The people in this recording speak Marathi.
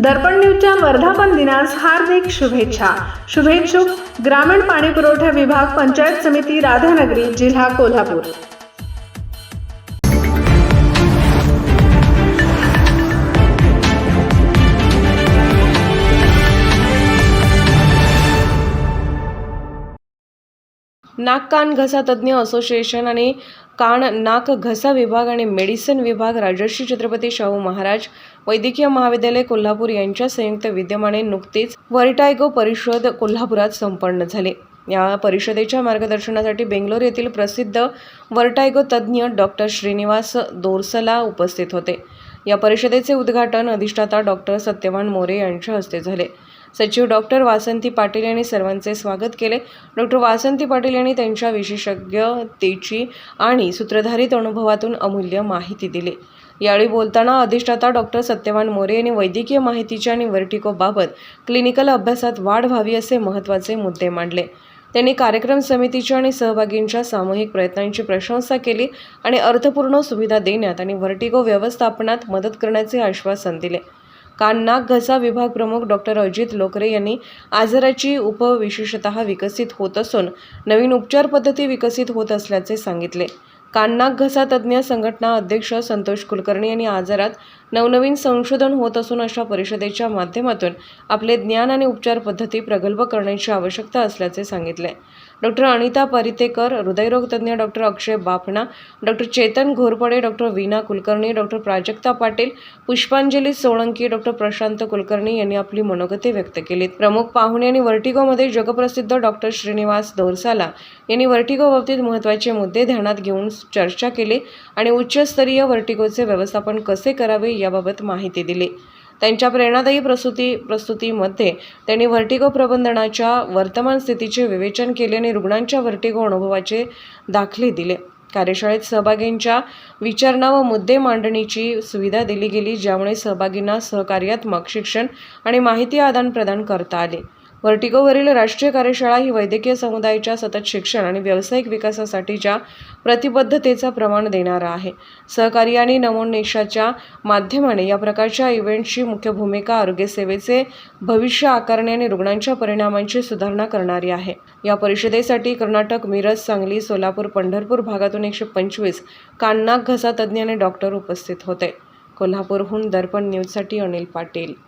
दर्पण न्यूजच्या वर्धापन दिनास हार्दिक शुभेच्छा. शुभेच्छुक ग्रामीण पाणी पुरवठा विभाग पंचायत समिती राधानगरी जिल्हा कोल्हापूर. नाक कान घसा तज्ज्ञ असोसिएशन आणि कान नाक घसा विभाग आणि मेडिसिन विभाग राजर्षी छत्रपती शाहू महाराज वैद्यकीय महाविद्यालय कोल्हापूर यांच्या संयुक्त विद्यमाने नुकतीच वर्टायगो परिषद कोल्हापुरात संपन्न झाली. या परिषदेच्या मार्गदर्शनासाठी बेंगलोर येथील प्रसिद्ध वर्टायगो तज्ज्ञ डॉक्टर श्रीनिवास दोरसला उपस्थित होते. या परिषदेचे उद्घाटन अधिष्ठाता डॉक्टर सत्यवान मोरे यांच्या हस्ते झाले. सचिव डॉक्टर वासंती पाटील यांनी सर्वांचे स्वागत केले. डॉक्टर वासंती पाटील यांनी त्यांच्या विशेषज्ञतेची आणि सूत्रधारित अनुभवातून अमूल्य माहिती दिली. यावेळी बोलताना अधिष्ठाता डॉक्टर सत्यवान मोरे यांनी वैद्यकीय माहितीच्या आणि वर्टिकोबाबत क्लिनिकल अभ्यासात वाढ व्हावी असे महत्त्वाचे मुद्दे मांडले. त्यांनी कार्यक्रम समितीच्या आणि सहभागींच्या सामूहिक प्रयत्नांची प्रशंसा केली आणि अर्थपूर्ण सुविधा देण्यात आणि व्हर्टिगो व्यवस्थापनात मदत करण्याचे आश्वासन दिले. कान नाक घसा विभाग प्रमुख डॉक्टर अजित लोकरे यांनी आजाराची उपविशेषतः विकसित होत असून नवीन उपचार पद्धती विकसित होत असल्याचे सांगितले. कान नाक घसा तज्ज्ञ संघटना अध्यक्ष संतोष कुलकर्णी यांनी आजारात नवनवीन संशोधन होत असून अशा परिषदेच्या माध्यमातून आपले ज्ञान आणि उपचार पद्धती प्रगल्भ करण्याची आवश्यकता असल्याचे सांगितले. Doctor Anita Paritekar हृदयरोगतज्ञ doctor Akshay Bafna doctor Chetan Ghorpade doctor Veena Kulkarni doctor Prajakta Patil Pushpanjali Solanki doctor Prashant Kulkarni यांनी आपली मनोगते व्यक्त केलीत. प्रमुख पाहुणे आणि वर्टिगोमध्ये जगप्रसिद्ध डॉक्टर श्रीनिवास दोरसाला यांनी वर्टिगो बाबतीत महत्त्वाचे मुद्दे ध्यानात घेऊन चर्चा केली आणि उच्चस्तरीय वर्टिगोचे व्यवस्थापन कसे करावे याबाबत माहिती दिली. त्यांच्या प्रेरणादायी प्रस्तुती प्रस्तुतीमध्ये त्यांनी व्हर्टिगो प्रबंधनाच्या वर्तमान स्थितीचे विवेचन केले आणि रुग्णांच्या व्हर्टिगो अनुभवाचे दाखले दिले. कार्यशाळेत सहभागींच्या विचारणा व मुद्दे मांडणीची सुविधा दिली गेली ज्यामुळे सहभागींना सहकार्यात्मक शिक्षण आणि माहिती आदान प्रदान करता आले. व्हर्टिगोवरील राष्ट्रीय कार्यशाळा ही वैद्यकीय समुदायाच्या सतत शिक्षण आणि व्यावसायिक विकासासाठीच्या प्रतिबद्धतेचा प्रमाण देणारा आहे. सहकारी आणि नवोन्मेषाच्या माध्यमाने या प्रकारच्या इव्हेंटची मुख्य भूमिका आरोग्यसेवेचे भविष्य आकारणे आणि रुग्णांच्या परिणामांची सुधारणा करणारी आहे. या परिषदेसाठी कर्नाटक मिरज सांगली सोलापूर पंढरपूर भागातून एकशे पंचवीस काननाक घसा तज्ज्ञ आणि डॉक्टर उपस्थित होते. कोल्हापूरहून दर्पण न्यूजसाठी अनिल पाटील.